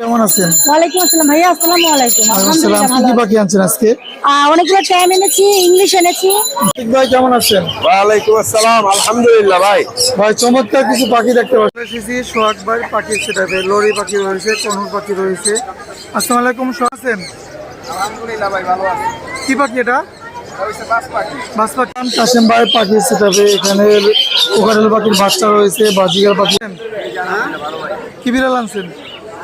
কেমন আছেন? ওয়ালাইকুম আসসালাম ভাইয়া আসসালামু আলাইকুম। আসসালাম। কি কি ভালো আনছেন আজকে? অনেকগুলো ট্যাম এনেছি ইংলিশ এনেছি। ভাই কেমন আছেন? ওয়ালাইকুম আসসালাম আলহামদুলিল্লাহ ভাই। ভাই চমৎকার কিছু পাখি দেখতে পাচ্ছি। এসেছি সোহাগ ভাই পাখি সেটাতে লরি পাখি রয়েছে কনুর পাখি রয়েছে। আসসালামু আলাইকুম সোহাগ আছেন? আলহামদুলিল্লাহ ভাই ভালো আছে। কি পাখি এটা? কাশেম ভাই পাখি। সেটাবে এখানে ওকারেল পাখির বাচ্চা রয়েছে বাজিগার পাখি। কি বিড়াল আনছেন?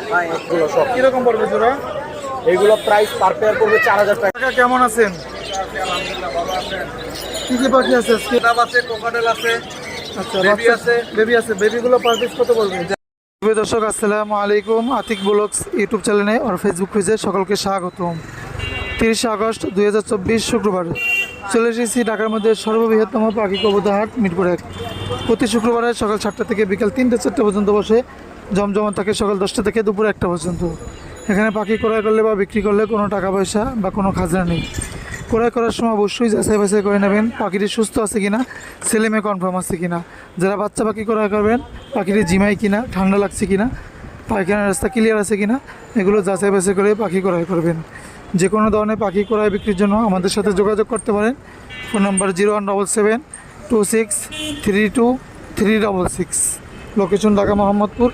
এগুলো সব। কীরকম পড়বে জোড়া? এগুলো প্রাইস পার পেয়ার চার হাজার টাকা। কেমন আছেন? কি কি পাখি আছে আজকে? আছে কোকাটেল আছে আচ্ছা Baby আছে। বেবি আছে। বেবিগুলো পার পিস কত বলবেন দর্শক আসসালামু আলাইকুম। আতিক ব্লগস ইউটিউব চ্যানেলে আর ফেসবুক পেজে সকলকে স্বাগতম। তিরিশে আগস্ট দুই হাজার চব্বিশ শুক্রবার। চলে এসেছি ঢাকার মধ্যে সর্ববৃহত্তম পাখি কবুতর হাট মিরপুর এক। প্রতি শুক্রবারে সকাল সাতটা থেকে বিকাল তিনটে চারটে পর্যন্ত বসে জমজমা থাকে সকাল দশটা থেকে দুপুর একটা পর্যন্ত। এখানে পাখি ক্রয় করলে বা বিক্রি করলে কোনো টাকা পয়সা বা কোনো খাজনা নেই। ক্রয় করার সময় অবশ্যই যাচাই বাছাই করে নেবেন পাখিটি সুস্থ আছে কিনা ছেলে মেয়ে কনফার্ম আছে কিনা। যারা বাচ্চা পাখি ক্রয় করবেন পাখিটি জিমাই কিনা, ঠান্ডা লাগছে কিনা, পায়খানার রাস্তা ক্লিয়ার আছে কিনা, এগুলো যাচাই বাছাই করে পাখি ক্রয় করবেন। যে কোনো ধরনের পাখি ক্রয় বিক্রির জন্য আমাদের সাথে যোগাযোগ করতে পারেন। Phone number zero one double seven two six three two three double six. Location Dhaka Mohammadpur.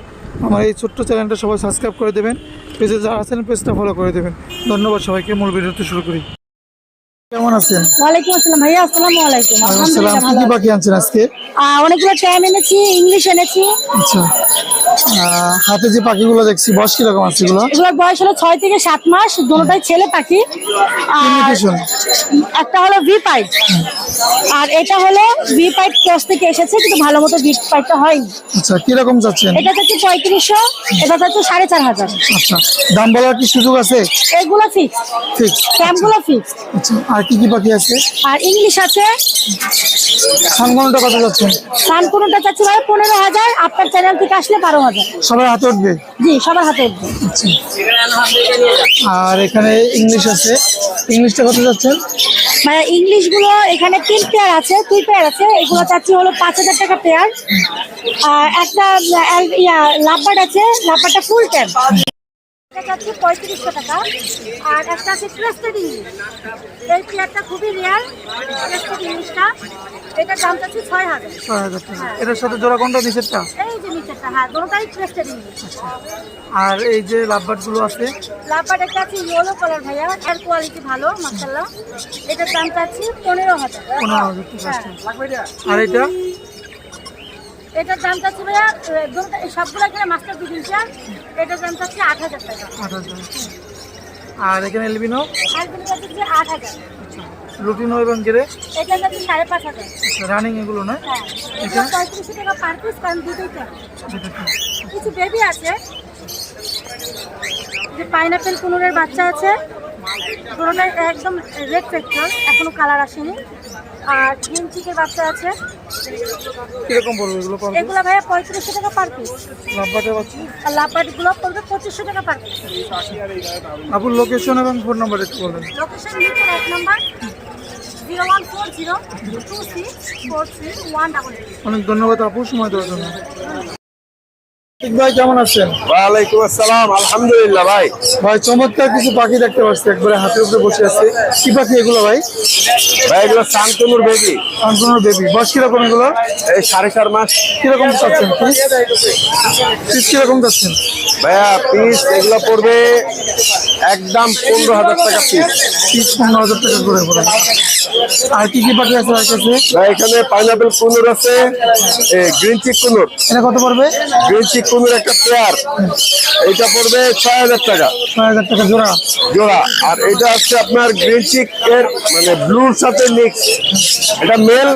আমার এই ছোট্ট চ্যানেলটা সবাই সাবস্ক্রাইব করে দেবেন। পেজে যারা আছেন পেজটা ফলো করে দেবেন। ধন্যবাদ সবাইকে মূল ভিডিওটি শুরু করি। কেমন আছেন? ওয়ালাইকুম আসসালাম ভাইয়া আসসালামু আলাইকুম। আসসালাম। কি কি আনছেন আজকে? অনেকগুলো টাইম এনেছি ইংলিশ এনেছি। আচ্ছা। হাতে যে পাখিগুলো দেখছি বয়স কীরকম আছে এগুলো? এগুলোর বয়স হলো ছয় থেকে সাত মাস দুটোটাই ছেলে পাখি। আর একটা হলো ভি পাইট আর এটা হলো ভি পাইট ক্রস থেকে এসেছে কিন্তু ভালো মতো ভি পাইটটা হয়নি। আচ্ছা কীরকম যাচ্ছেন এটা হচ্ছে পঁয়ত্রিশশো এটা হচ্ছে সাড়ে চার হাজার। আচ্ছা দাম বলার কি সুযোগ আছে? এগুলো ফিক্স ঠিক ট্যামগুলো ফিক্স আচ্ছা আর কি কি পাখি আছে? আর ইংলিশ আছে। সানগনটা কত যাচ্ছেন সান কোনোটা চাচ্ছি ভাই পনেরো হাজার আপনার চ্যানেল থেকে আসলে বারো হাজার সবার হাতে উঠবে? জি সবার হাতে উঠবে। আচ্ছা। আর এখানে ইংলিশ আছে। ইংলিশটা কত যাচ্ছেন? মানে ইংলিশগুলো এখানে তিন পেয়ার আছে দুই পেয়ার আছে। এগুলো চাচ্ছি হলো পাঁচ হাজার টাকা পেয়ার আর একটা লাভবার্ড আছে লাভবার্ডটা ফুল ট্যাম এটা চাচ্ছি পঁয়ত্রিশশো টাকা। আর একটা আছে ক্রেস্টেড ইংলিশ এই পেয়ারটা খুবই রেয়ার ক্রেস্টেড ইংলিশটা এটার দাম চাচ্ছি ছয় হাজার। ছয় হাজার টাকা। এটার সাথে জোড়া কোনটা নিচেরটা? এই যে নিচেরটা হ্যাঁ দুটোটাই ক্রেস্টেড ইংলিশ আর এই যে লাভবার্ডগুলো আছে? লাভবার্ড একটা আছে ইয়েলো কালার ভাইয়া এর কোয়ালিটি ভালো মাসাল্লাহ এটার দাম চাচ্ছি পনেরো হাজার। পনেরো হাজার হ্যাঁ। আর এটা এটার দাম চাচ্ছি ভাইয়া সবগুলো এখানে মাস্টার ডিভিশন এটার দাম চাচ্ছি আট হাজার টাকা। আট হাজার। আর এখানে এলবিনো গুলো চাচ্ছি আট হাজার। লুটিনো এবং গেরে এটা চাচ্ছি সাড়ে পাঁচ হাজার। রানিং এগুলো না? হ্যাঁ এটা? পঁয়ত্রিশশো টাকা পার পিস কারণ কিছু বেবি আছে। যে পাইনাপেল কুনুরের বাচ্চা আছে। পুরোটাই একদম রেড ফ্যাক্টর এখনও কালার আসেনি। আর গ্রিন চিকের বাচ্চা আছে। কীরকম পড়বে এগুলো এগুলো ভাইয়া পঁয়ত্রিশশো টাকা পার পিস লাভবার্ডের বাচ্চা? আর লাভবার্ডগুলো পড়বে পঁচিশশো টাকা পার পিস আপুর লোকেশন এবং ফোন নাম্বার একটু বলবেন লোকেশন এক number zero one four zero two six four three one double অনেক ধন্যবাদ আপু সময় দেওয়ার জন্য। ভাই কেমন আছেন? ওয়ালাইকুম আসসালাম আলহামদুলিল্লাহ ভাই। ভাই চমৎকার কিছু পাখি দেখতে পাচ্ছি একবারে হাতের উপরে বসে আছে। কি পাখি এগুলো ভাই? ভাই এগুলো শান্তনুর বেবি বেবি বয়স কীরকম এগুলো? এই সাড়ে চার মাস। কীরকম চাচ্ছেন পিস কীরকম চাচ্ছেন? ভাইয়া পিস এগুলো পড়বে একদম পনেরো হাজার টাকা পিস পিস পনেরো হাজার টাকা করে পড়ে আর কি কি পাখি আছে কাছে? ভাই এখানে পাইনাপেল কুনুর আছে গ্রিন চিক কুনুর। এটা কত পড়বে? গ্রিন চিক কুনুর একটা পেয়ার এইটা পড়বে ছয় হাজার টাকা। ছয় হাজার টাকা জোড়া। জোড়া। আর এটা হচ্ছে আপনার গ্রিন চিক এর মানে ব্লুর সাথে মিক্স এটা মেল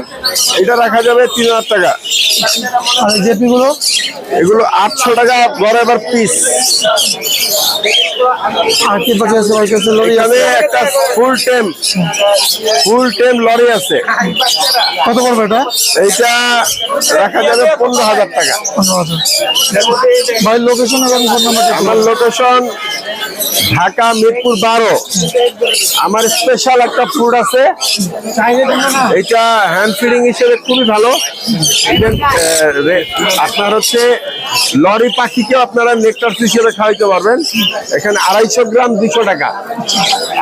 এটা রাখা যাবে তিন হাজার টাকা। আর জেপি গুলো? এগুলো আটশো টাকা বরাবর পিস কি পাখি আছে? কাছে লরি আছে। একটা ফুল টেম ফুল টেম লরি আছে। কত পড়বে এটা? এইটা রাখা যাবে পনেরো হাজার টাকা। ভাই লোকেশন এবং ফোন নাম্বারটা আমার লোকেশন ঢাকা মিরপুর বারো। আমার স্পেশাল একটা ফুড আছে। এটা হ্যান্ড ফিডিং হিসেবে খুবই ভালো। আপনার হচ্ছে লরি পাখিকেও আপনারা নেকটার হিসেবে খাওয়াইতে পারবেন। এখানে আড়াইশো গ্রাম দুশো টাকা।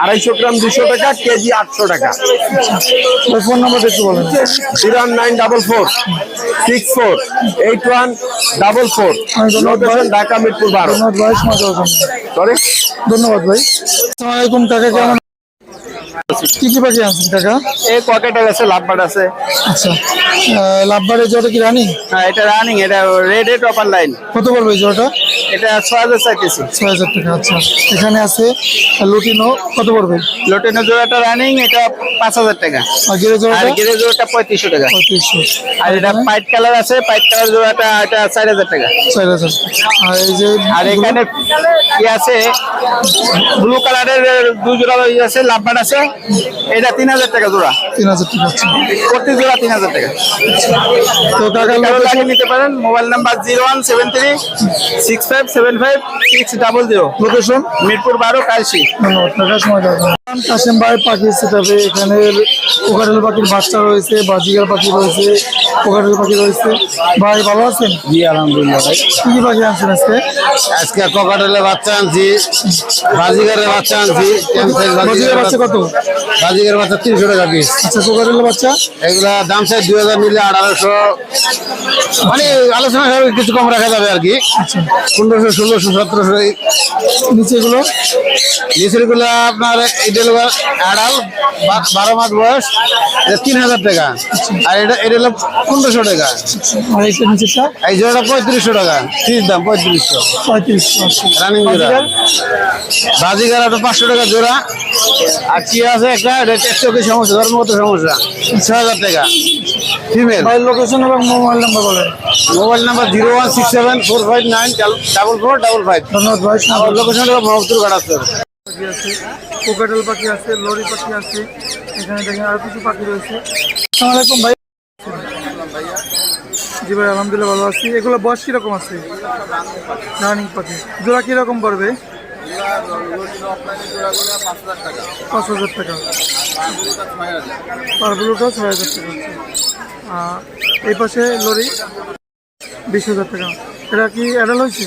আড়াইশো গ্রাম দুশো টাকা কেজি আটশো টাকা। ফোন নাম্বার একটু বলেন। Zero nine double four six four eight one double four. Dhaka Mirpur বারো। ধন্যবাদ ভাই সময় সরি ধন্যবাদ ভাই। আসসালামু কাকা কেমন কি কি পাখি আনছেন কাকা? এই পকেটের আছে লাভবার্ড আছে। আচ্ছা। লাভবারের জোড়া কি রানি? হ্যাঁ এটা রানিং এটা রেড রেড অপার লাইন কত পড়বে জোড়াটা? এটা ছয় হাজার চাইতেছি ছয় হাজার টাকা আচ্ছা। এখানে আছে লুটিনো কত পড়বে? লোটেনো জোড়াটা রানিং এটা পাঁচ হাজার টাকা। আর গিরে জোড়াটা? গিরে জোড়াটা পঁয়ত্রিশশো টাকা। পঁয়ত্রিশশো। আর এটা পাইট কালার আছে পাইট কালার জোড়াটা এটা চার হাজার টাকা। চার হাজার আর এই যে আর এখানে কি আছে? ব্লু কালারের দুই জোড়া আছে লাভবার্ড আছে। এটা তিন হাজার টাকা জোড়া। তিন হাজার টাকা প্রতি জোড়া তিন হাজার টাকা। তো কাকা কারও লাগিয়ে নিতে পারেন? Mobile number zero one seven three six five seven five six double zero. Location Mirpur বারো কালসি। কাশেম ভাই পাখি সেটাবে এখানে কোকারেল পাখির বাচ্চা রয়েছে বাজিগার পাখি রয়েছে কোকারেল পাখি রয়েছে। ভাই ভালো আছেন? জি আলহামদুলিল্লাহ ভাই। কি কি পাখি আনছেন আজকে? আজকে ককাটেলের বাচ্চা আনছি বাজিগারের বাচ্চা আনছি বাজিগার বাচ্চা কত? বাজিগারের বাচ্চা তিনশো টাকা পিস আচ্ছা কোকারেলের বাচ্চা? এগুলা দাম চাই দুই হাজার নিলে আঠারোশো। মানে আলোচনা কিছু কম রাখা যাবে আর কি। আচ্ছা। পনেরোশো ষোলোশো সতেরোশো নিচে এগুলো নিচেরগুলো আপনার এটা হলো আড়াল বা- বারো মাস বয়স এটা তিন হাজার টাকা। আর এটা এটা হলো পনেরোশো টাকা। এই জোড়াটা পঁয়ত্রিশশো টাকা। ফিস দাম পঁয়ত্রিশশো। পঁয়ত্রিশশো আচ্ছা। রানিং জোড়া। বাজিগার পাঁচশো টাকা জোড়া। আর চিয়া আছে একটা চোখের সমস্যা ধর্মগত সমস্যা ছ হাজার টাকা। ফিমেল ভাই লোকেশন এবং মোবাইল নাম্বার বলেন। Mobile number zero one six seven four five nine double four double five ধন্যবাদ ভাই আমার লোকেশন মহবতুর পাখি আছে কোকাটেল পাখি আছে লরি পাখি আছে এখানে দেখেন আর কিছু পাখি রয়েছে। আসসালামু ভাই। জি ভাই আলহামদুলিল্লাহ ভালো আছি। এগুলো বয়স কীরকম আছে? রানিং পাখি। জোড়া কীরকম পড়বে? পাঁচ হাজার টাকা। পারগুলোটাও ছয় হাজার টাকা আর এই পাশে লরি বিশ হাজার টাকা। এটা কি অ্যাডাল হয়েছে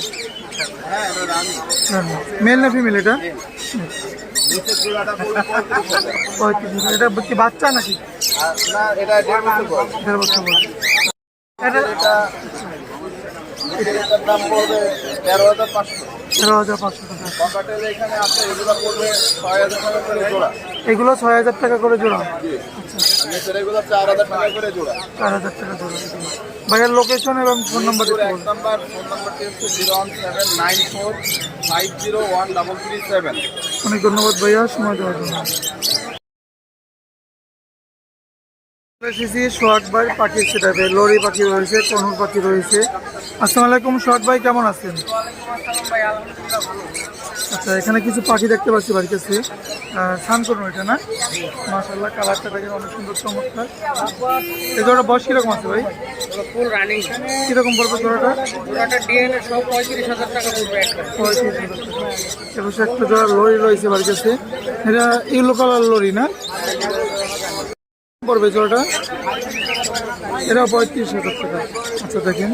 মেল না ফিমেল এটা? এটা কি বাচ্চা নাকি? দেড় বছর বয়স। এটা তেরো হাজার পাঁচশো। এগুলো ছয় হাজার টাকা করে জোড়া। চার হাজার টাকা জোড়া। ভাইয়ের লোকেশন এবং ফোন নাম্বার বলুন। নাম্বার ফোন নাম্বারটি হচ্ছে zero one seven nine four five zero one double three seven অনেক ধন্যবাদ ভাইয়া, সময় দেওয়ার জন্য। এসেছি ভাই পাখির সেটাতে। লরি পাখি রয়েছে কনুর পাখি রয়েছে। আসসালামু আলাইকুম সোহাগ ভাই কেমন আছেন? আচ্ছা এখানে কিছু পাখি দেখতে পাচ্ছি বাড়ির কাছে। স্নান করুন এটা না? মাসাল্লাহ কালারটা দেখেন অনেক সুন্দর চমৎকার। এই জোড়া বয়স কীরকম আছে ভাই? Full running. কীরকম পড়বে জোড়াটা? ডিএনএ সব পঁয়ত্রিশ হাজার টাকা পড়বে একটা। পঁয়ত্রিশ হাজার একটা জোড়া লরি রয়েছে বাড়ির কাছে। এটা ইউলো কালার লরি না? পড়বে জোড়াটা? এটা পঁয়ত্রিশ হাজার টাকা। আচ্ছা দেখেন।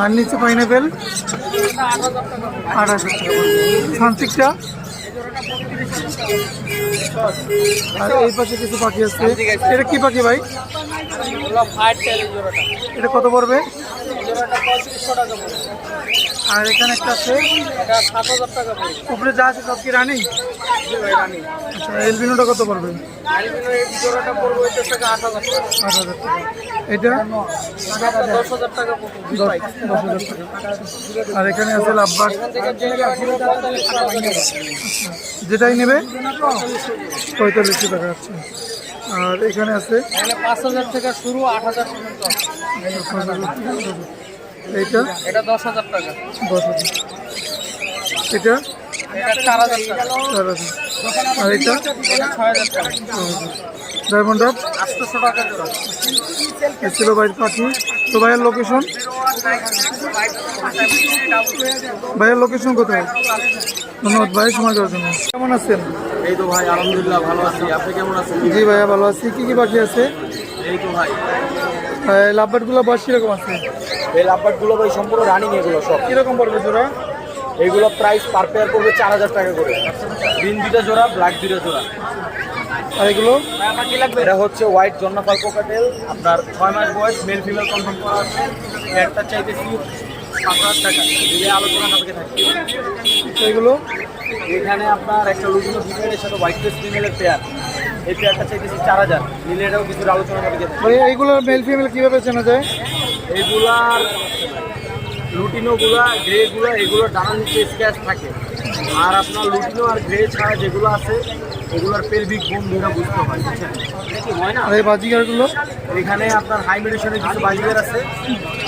আর নিচে পাইনাপেল আট হাজার টাকা সানসিকটা আর এই পাশে কিছু পাখি আছে। এটা কি পাখি ভাই? এটা কত পড়বে? আর এখানে একটা আছে। উপরে যা আছে সব কি রানি? আচ্ছা এলবিনোটা কত পড়বে? এটা? দশ হাজার টাকা। আর এখানে আছে যাচ্ছে যেটাই নেবে পঁয়তাল্লিশশো টাকা আছে। আর এখানে আছে পাঁচ হাজার থেকে শুরু আট হাজার পর্যন্ত। এইটা? এটা দশ হাজার টাকা। দশ হাজার। এটা? এটা চার হাজার টাকা। চার হাজার। আর এটা? এটা ছয় হাজার টাকা। ডায়মন্ড আপ আটশোশো টাকা ছিল বাইর পাখি। তো ভাইয়ের লোকেশন ভাইয়ের লোকেশন কোথায়? ধন্যবাদ ভাই সময় দেওয়ার জন্য। কেমন আছেন? এই তো ভাই আলহামদুলিল্লাহ ভালো আছি। আপনি কেমন আছেন? জি ভাইয়া ভালো আছি। কি কি পাখি আছে? এই তো ভাই। লাভবার্ডগুলো বয়স কীরকম আছে? এই লাভবার্ডগুলো ভাই সম্পূর্ণ রানিং এগুলো সব। কীরকম পড়বে জোড়া? এইগুলো প্রাইস পার পেয়ার করবে চার হাজার টাকা করে। গ্রিন দুটা জোড়া ব্ল্যাক দুটা জোড়া। আর এগুলো? এটা হচ্ছে হোয়াইট জন্নাফাল কোকাটেল আপনার ছয় মাস বয়স মেল ফিমেল কনফার্ম করা আছে। একটা চাইতেছি পাঁচ হাজার টাকা। যদি আলোচনা আমাকে থাকে এগুলো? এখানে আপনার একটা লুটিনো ফিমেলের সাথে হোয়াইট ফেস ফিমেলের পেয়ার এই পেয়ারটা চাইতেছি চার হাজার। নিলে এটাও কিছু আলোচনা আমাকে থাকে ভাই এইগুলো মেল ফিমেল কীভাবে চেনা যায়? এইগুলার লুটিনোগুলা গ্রেগুলো এগুলো ডানা নিচে স্ক্যাচ থাকে। আর আপনার লুটিনো আর গ্রে ছাড়া যেগুলো আছে এগুলোর পেলভিক বোন ধরে বুঝতে হয় বুঝছেন? হয় না? এই বাজিগারগুলো? এখানে আপনার হাই মেডিসনের কিছু বাজিগার আছে।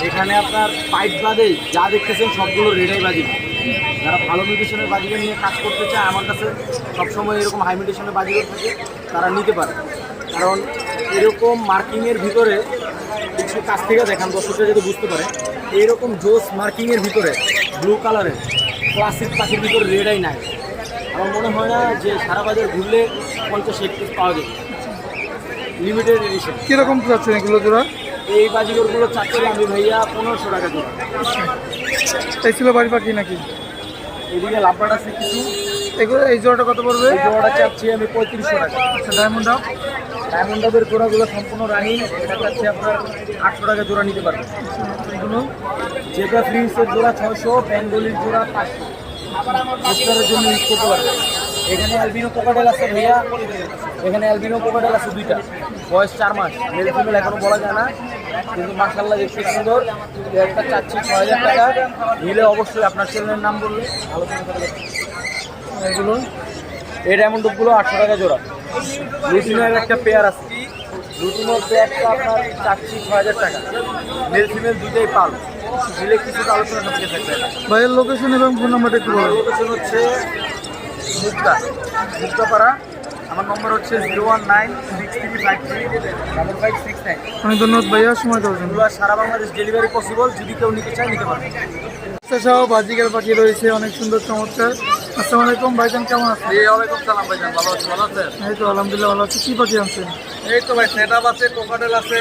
এখানে আপনার পাইপ বাদে যা দেখতেছেন সবগুলো রেডাই বাজিগার যারা ভালো মেডিসনের বাজিগার নিয়ে কাজ করতে চায়, আমার কাছে সবসময় এরকম হাই মেডিসনের বাজিগার থাকে, তারা নিতে পারে। কারণ এরকম মার্কিংয়ের ভিতরে কিছু কাছ থেকে দেখান, দর্শকরা যদি বুঝতে পারে, এইরকম জোস মার্কিংয়ের ভিতরে ব্লু কালারের ক্লাসিক পাখির ভিতরে রেডাই নাই। আমার মনে হয় না যে সারা বাজার ঘুরলে পঞ্চাশ এক পিস পাওয়া যাবে। লিমিটেড এডিশন কীরকম যাচ্ছেন এগুলো জোড়া? এই বাজিগরগুলো চারটে আমি ভাইয়া পনেরোশো টাকা দিই এই ছিল বাড়ি পাখি নাকি? এদিকে লাভবাট আছে কিছু। এগুলো এই জোড়াটা কত পড়বে? এই জোড়াটা চাচ্ছি আমি পঁয়ত্রিশশো টাকা। আচ্ছা ডায়মন্ড আপ ডায়মন্ড ডাবের জোড়াগুলো সম্পূর্ণ রানিং এটা চাচ্ছি আপনার আটশো টাকা জোড়া নিতে পারবেন এগুলো? জেব্রা ফ্রিন্সের জোড়া ছয়শো বেঙ্গলির জোড়া পাঁচশো। জন্য ইউজ করতে পারবেন এখানে অ্যালবিনো কোকাটেল আছে ভাইয়া। এখানে অ্যালবিনো কোকাটেল আছে দুইটা। বয়স চার মাস। মেল ফিমেল এখনও বলা যায় না। কিন্তু মাসাল্লাহ দেখতে সুন্দর। একটা চাচ্ছি ছয় হাজার টাকা। নিলে অবশ্যই আপনার চ্যানেলের নাম বললে আলোচনা করে। এগুলো এই ডায়মন্ড আটশো টাকা জোড়া। লুটিনের একটা পেয়ার আছে। লুটিনের পেয়ারটা আপনার চাচ্ছি ছয় হাজার টাকা। মেল ফিমেল দুইটাই পাল। মিলে কিছুটা আলোচনা থাকবে ভাইয়ের লোকেশন এবং ফোন নাম্বারটা একটু লোকেশন হচ্ছে মুক্তা মুক্তাপাড়া আমার নম্বর হচ্ছে zero one nine six three five three double five six nine অনেক ধন্যবাদ ভাইয়া সময় দেওয়ার জন্য। সারা বাংলাদেশ ডেলিভারি পসিবল যদি কেউ নিতে চায় নিতে পারবে। আচ্ছা সহ বাজিকার পাখি রয়েছে অনেক সুন্দর চমৎকার। আসসালামু আলাইকুম ভাইজান কেমন আছেন? ওয়ালাইকুম সালাম ভাইজান ভালো আছেন ভালো আছেন? এই তো আলহামদুলিল্লাহ ভালো আছি। কি পাখি আনছেন? এই তো ভাই সেট আপ আছে কোকাটেল আছে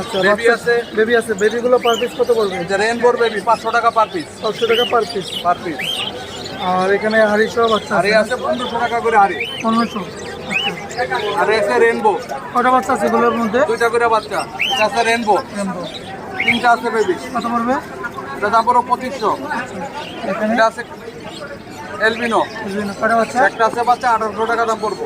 আচ্ছা Baby আছে। বেবি আছে বেবিগুলো পার পিস কত পড়বে? রেনবোর বেবি পাঁচশো টাকা পার পিস পাঁচশো টাকা পার পিস পার পিস আর এখানে হাড়ি সহ বাচ্চা আর আছে। এ আছে পনেরোশো টাকা করে হারি পনেরোশো। আর এ আছে রেনবো কটা বাচ্চা আছে এগুলোর মধ্যে? দুইটা করে বাচ্চা। এটা আছে রেনবো রেনবো। তিনটা আছে বেবি কত পড়বে? এটা দাম পড়ো পঁচিশশো। এখানে? এটা আছে এলবিনো একটা আছে বাচ্চা আঠারোশো টাকা দাম পড়ব।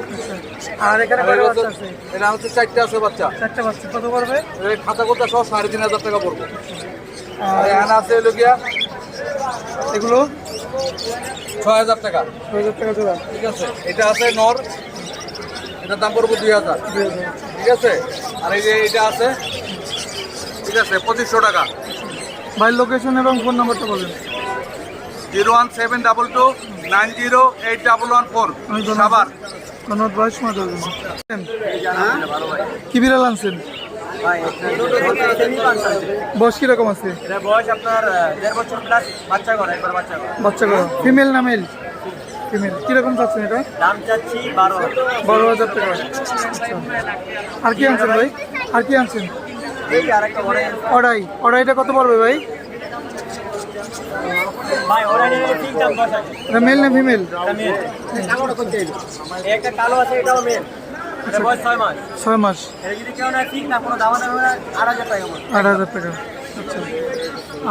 আর এখানে আর এটা বাচ্চা হচ্ছে- আছে? এটা হচ্ছে চারটে আছে বাচ্চা। চারটে বাচ্চা। কত পড়বে? এই খাতা করতে সহ সাড়ে তিন হাজার টাকা পড়ব। আর আর এখানে আছে এগুলো? ছয় হাজার টাকা। ছয় হাজার টাকা জোড়া। ঠিক আছে এটা আছে নর। এটার দাম পড়ব দুই হাজার। ঠিক আছে আর এই যে এটা আছে ঠিক আছে পঁচিশশো টাকা। ভাইয়ের লোকেশন এবং ফোন নাম্বারটা বলেন। Zero one seven double two nine zero eight double one four. Sabar ধন্যবাদ। ভাই সময় দেওয়ার কি বিড়াল আনছেন? বয়স কীরকম আছে? বয়স আপনার দেড় বছর প্লাস বাচ্চা করে একবার বাচ্চা করে বাচ্চা করো ফিমেল না মেল ফিমেল কীরকম চাচ্ছেন এটা? দাম চাচ্ছি বারো বারো হাজার টাকা। আচ্ছা। আর কি আনছেন ভাই? আর কি আনছেন? অড়াই। অড়াইটা কত পড়বে ভাই? মেল না ফিমেল একটা কালো আছে এটাও মেল ছয় মাস। ছয় মাস। আট হাজার টাকা আচ্ছা।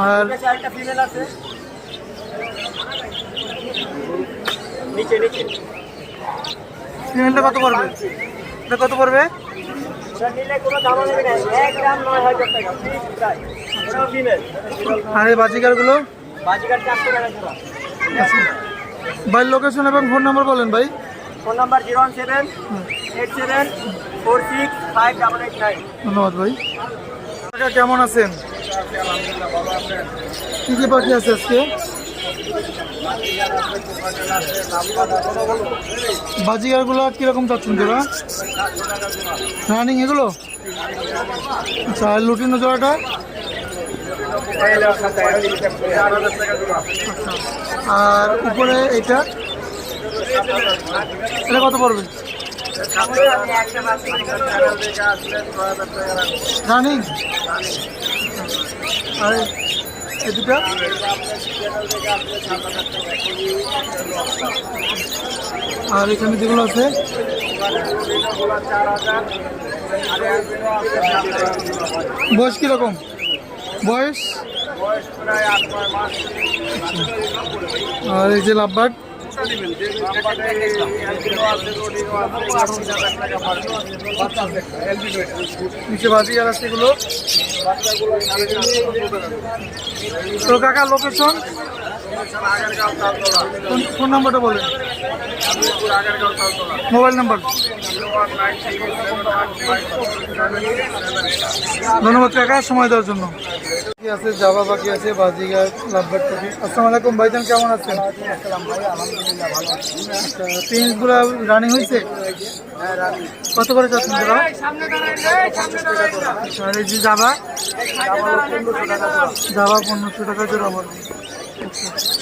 আর ফিমেলটা কত পড়বে? এটা কত পড়বে? আর এই বাজিকারগুলো আচ্ছা। ভাই লোকেশন এবং ফোন নাম্বার বলেন ভাই। Phone number zero one seven eight seven four six five double eight nine. ধন্যবাদ ভাই। কেমন আছেন? কি কি পাখি আছে আজকে? বাজিগারগুলো কীরকম চাচ্ছেন জোড়া রানিং এগুলো? আচ্ছা আর লুটিনো জোড়াটা আর উপরে এটা এটা কত পড়বে? রানিং? আর এই দুটা? আর এখানে যেগুলো আছে? বয়স কীরকম? বয়স? আর এই যে লাভবার্ড? নিচে বাজিগার আছে এগুলো। কাকা লোকেশন ফোন নাম্বারটা বলেন। Mobile number. ধন্যবাদ কাকা সময় দেওয়ার জন্য। বাকি আছে জাবা বাকি আছে বাজিগার লাভবার্ড পাখি আসসালামু আলাইকুম ভাইজান কেমন আছেন? পিন্সগুলো রানিং হয়েছে? কত করে যাচ্ছেন আর এই যে জাবা জাবা পনেরোশো টাকা পড়বে আচ্ছা।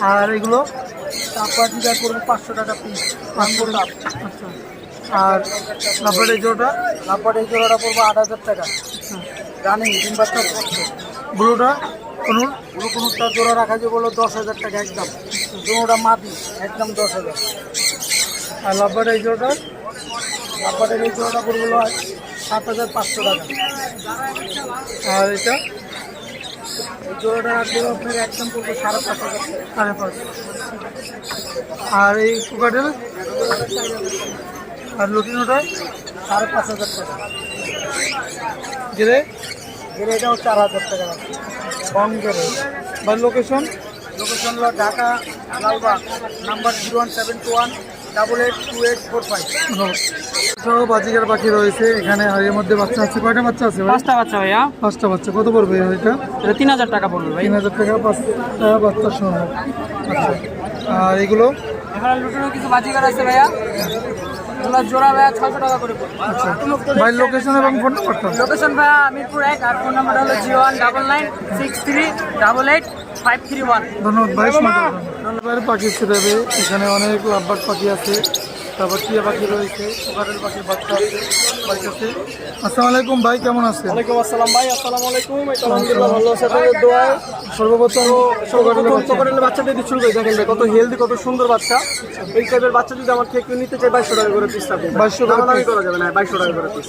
আর এগুলো? করব পাঁচশো টাকা পিস পাঁচশো টাকা। আচ্ছা। আর লাভবার্ড এই জোড়াটা? লাভবাট এই জোড়াটা পড়ব আট হাজার টাকা। রানিং তিন বাচ্চা ব্লুটা? কোনো? পুরো কোনোটা জোড়া রাখা যে বলো দশ হাজার টাকা একদম। দুটা মাটি একদম দশ হাজার। আর লাভবার্ড এই জোড়াটা? লাভবাটের এই জোড়াটা পড়ব সাত হাজার পাঁচশো টাকা। আর এটা? জোড়াটা রাখব আপনার একদম পড়ব সাড়ে পাঁচ হাজার সাড়ে পাঁচ। আর এই কোকাটেল আর লুটিনোটা সাড়ে পাঁচ হাজার টাকা গেলে? এর এটাও চার হাজার টাকা কম করে। বা লোকেশন লোকেশন হলো Dhaka Lalbagh number zero one seven two one double eight two eight four five সহ বাজিকার পাখি রয়েছে। এখানে হাড়ির মধ্যে বাচ্চা আছে। কয়টা বাচ্চা আছে পাঁচটা বাচ্চা ভাইয়া। পাঁচটা বাচ্চা। কত পড়বে এটা এটা তিন হাজার টাকা পড়বে ভাই। তিন হাজার টাকা পাঁচটা বাচ্চা সহ। আচ্ছা। আর এগুলো? এখানে লুটেরও কিছু বাজিকার আছে ভাইয়া। ওগুলো জোড়া ভাইয়া ছশো টাকা করে পড়বে। আচ্ছা। ভাই লোকেশন এবং ফোন নাম্বারটা লোকেশন ভাইয়া মিরপুর এক আর ফোন নাম্বার হলো zero one double nine six three double eight five three one. ধন্যবাদ ভাই পাখি ছেড়ে এখানে অনেক লাভবাদ পাখি আছে। তারপর টিয়া পাখি রয়েছে ওখানের পাখির বাচ্চা আছে বাইক আছে। আসসালামু আলাইকুম ভাই কেমন আছেন? ওয়ালাইকুম আসসালাম ভাই আসসালামু আলাইকুম। আলহামদুলিল্লাহ ভালো আছে আপনাদের দোয়ায়। সর্বপ্রথম সর্বপ্রথম চকরেলের বাচ্চা দিয়ে শুরু করি। দেখেন কত হেলদি কত সুন্দর বাচ্চা। এই টাইপের বাচ্চা যদি আমার থেকে কেউ নিতে চাই বাইশশো টাকা করে পিস থাকবে। 2200 করে দামাদামি করা যাবে না বাইশশো টাকা করে পিস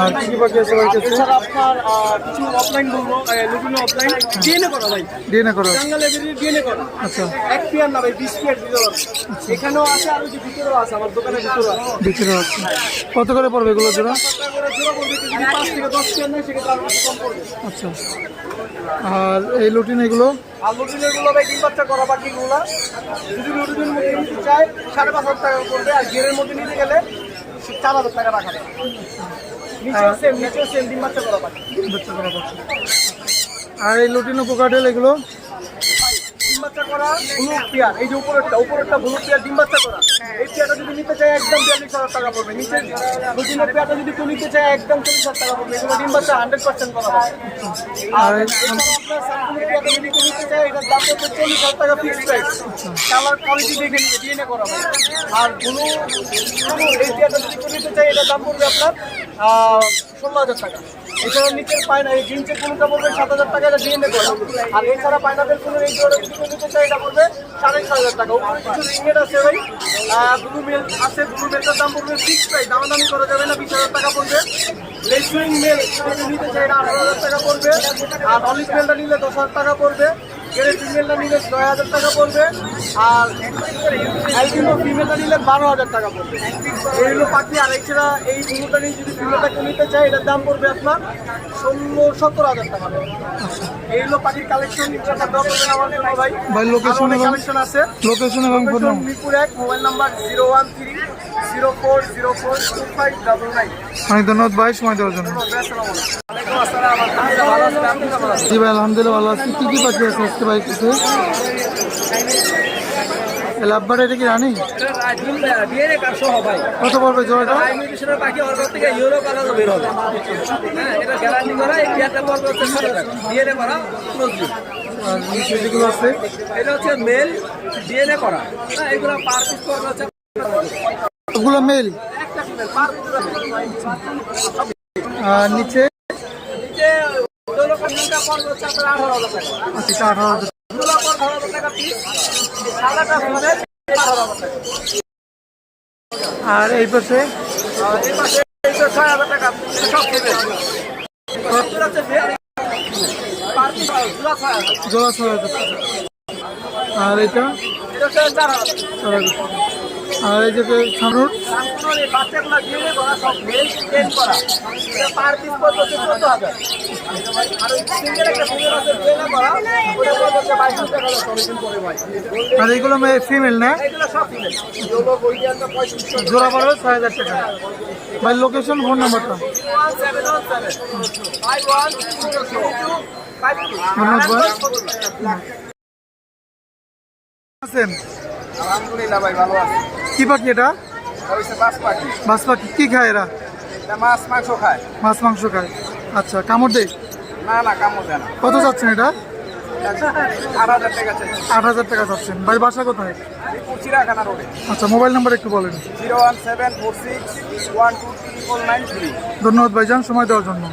আর কি কি আছে ভাই কাছে? আপনার কিছু অফলাইন বলব লুবিনো অফলাইন ডিএনএ করা ভাই। ডিএনএ করা। টাঙ্গাল এবারে ডিএনএ করা আচ্ছা। এক পেয়ার না ভাই বিশ পেয়ার দিতে পারব এখানেও আছে আর যে ভিতরেও আছে আমার দোকানের ভিতরেও আছে বিক্রি আছে কত করে পড়বে এগুলো জোড়া? আচ্ছা। আর এই লুটিন এগুলো? আর এই লুটিনো কোকাটেল এগুলো? ডিম বাচ্চা করা ব্লু পেয়ার। এই যে উপরেরটা উপরেরটা ব্লু পেয়ার ডিম বাচ্চা করা। এই পেয়ারটা যদি নিতে চায় একদম বিয়াল্লিশ হাজার টাকা পড়বে। নিচে লুটিনের পেয়ারটা যদি কেউ নিতে চায় একদম চল্লিশ হাজার টাকা পড়বে। এগুলো ডিম বাচ্চা হান্ড্রেড পার্সেন্ট করা হবে। আর পেয়ারটা যদি কেউ নিতে চায় এটার দাম পড়বে চল্লিশ হাজার টাকা ফিক্সড প্রাইস কালার কোয়ালিটি দেখে ডিএনএ করা হবে। আর ব্লু এই পেয়ারটা যদি কেউ নিতে চায় এটার দাম পড়বে আপনার ষোলো হাজার টাকা। এছাড়া নিচের পায়না, এই জিন্সের কোনটা পড়বে সাত হাজার টাকা, এটা ডিএনএ আর এছাড়া জোড়া যদি নিতে চায় এটা সাড়ে ছয় হাজার টাকা। উপরে কিছু আছে ভাই। ব্লু মেল আছে ব্লু দাম পড়বে ফিক্স প্রাইস দামাদামি করা যাবে না, বিশ হাজার টাকা পড়বে। লেসুইং মেল নিতে আঠারো হাজার টাকা পড়বে। আর অলিভ মেলটা নিলে দশ হাজার টাকা পড়বে। এর ফিমেলটা নিলে নয় হাজার টাকা পড়বে আর অ্যালবিনো ফিমেলটা নিলে বারো হাজার টাকা পড়বে। এই হলো পাখি আর এছাড়া এই মুরগিটা নিয়ে যদি ফিমেলটা কেউ নিতে চায় এটার দাম পড়বে আপনার ষোলো সত্তর হাজার টাকা এই হলো পাখির কালেকশন জন্য ভাই। এবং- কালেকশন আছে। লোকেশন এবং ফোন লোকেশন মিরপুর এক mobile number zero one three. Zero four zero four two five double nine অনেক ধন্যবাদ ভাই সময় দেওয়ার জন্য। জি ভাই আলহামদুলিল্লাহ ভালো আছি। কি কি পাখি আছে আজকে ভাই কাছে? লাভবার এটা কি রানি? কত পড়বে জোড়াটা যেগুলো আছে এটা হচ্ছে মেল ডিএনএ করা। এগুলো পার পিস পড়বে হচ্ছে। ওগুলো মেল। আর নিচে? টাকা আর এই পাশে? আর এটা? চার হাজার। আর এই যে হাজার আর এইগুলো ফিমেল না? জোড়া পড়বে ছয় হাজার টাকা। ভাই লোকেশন ফোন নাম্বারটা। আছেন আলহামদুলিল্লাহ ভাই, ভালো আছে। কি পাখি এটা? বাস পাখি। কি খায় এরা? মাছ মাংস খায়। মাছ মাংস খায়। আচ্ছা কামড় দেয়? না না কামড় দেয় না। কত যাচ্ছেন এটা? আট হাজার টাকা যাচ্ছেন ভাই বাসা কোথায়? আচ্ছা মোবাইল নাম্বার একটু বলেন। ধন্যবাদ ভাইজান সময় দেওয়ার জন্য।